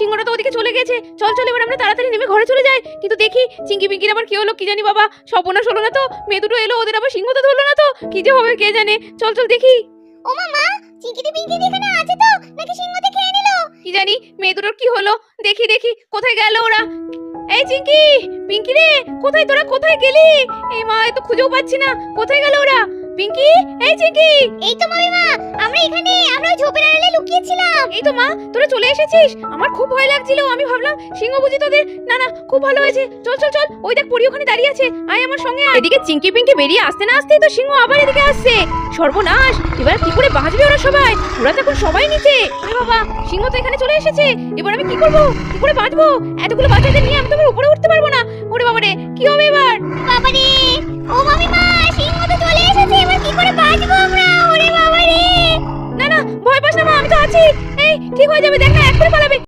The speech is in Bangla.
সিংহটা তো ওদিকে চলে গেছে। চল চল এবার আমরা তাড়াতাড়ি নেমে ঘরে চলে যাই। কিন্তু দেখি চিঙ্কি পিঙ্কির আবার কি হলো কি জানি বাবা সর্বনাশ হলো না তো। মেয়ে দুটো এলো ওদের আবার সিংহ তো ধরলো না তো। কি যে হবে কে জানে। চল চল দেখি। ও মামা চিঙ্কিটি পিঙ্কিটি এখানে আছে তো? নাকি সিংহতে খেয়ে নিল? কি জানি মেয়ে দুটোর কি হলো? দেখি দেখি কোথায় গেল ওরা? এই চিঙ্কি পিঙ্কি রে কোথায় তোরা? কোথায় গেলি? এই মা তো খুঁজেও পাচ্ছি না। কোথায় গেল ওরা? পিঙ্কি? এই চিঙ্কি! এই তো মামিমা আমরা এখানে আমরা ঝোপের আড়ালে লুকিয়েছিলাম। এই তো মা তোরা চলে এসেছিস? আমার খুব ভয় লাগছিল আমি ভাবলাম সিংহ বুঝি তোদের। না না খুব ভালো হয়েছে। চল চল চল ওই দেখ পরি ওখানে দাঁড়িয়ে আছে। আয় আমার সঙ্গে আয়। এদিকে চিঙ্কি পিঙ্কি বেরিয়ে আসতে না আসতেই তো সিংহ আবার এদিকে আসছে। সর্বনাশ এবার কি করে বাঁচবে ওরা সবাই? ওরা তো এখন সবাই নিচে। আরে বাবা সিংহ তো এখানে চলে এসেছে। এবার আমি কি করব? কি করে বাঁচবো? এতগুলো বাচ্চাদের নিয়ে আমি তো উপরে উঠতে পারব না। ওরে বাবা রে কি হবে এবার? ভয় পাস না মা, আমি তো আছি। এই, ঠিক হয়ে যাবে, দেখ না এক করে পালাবে।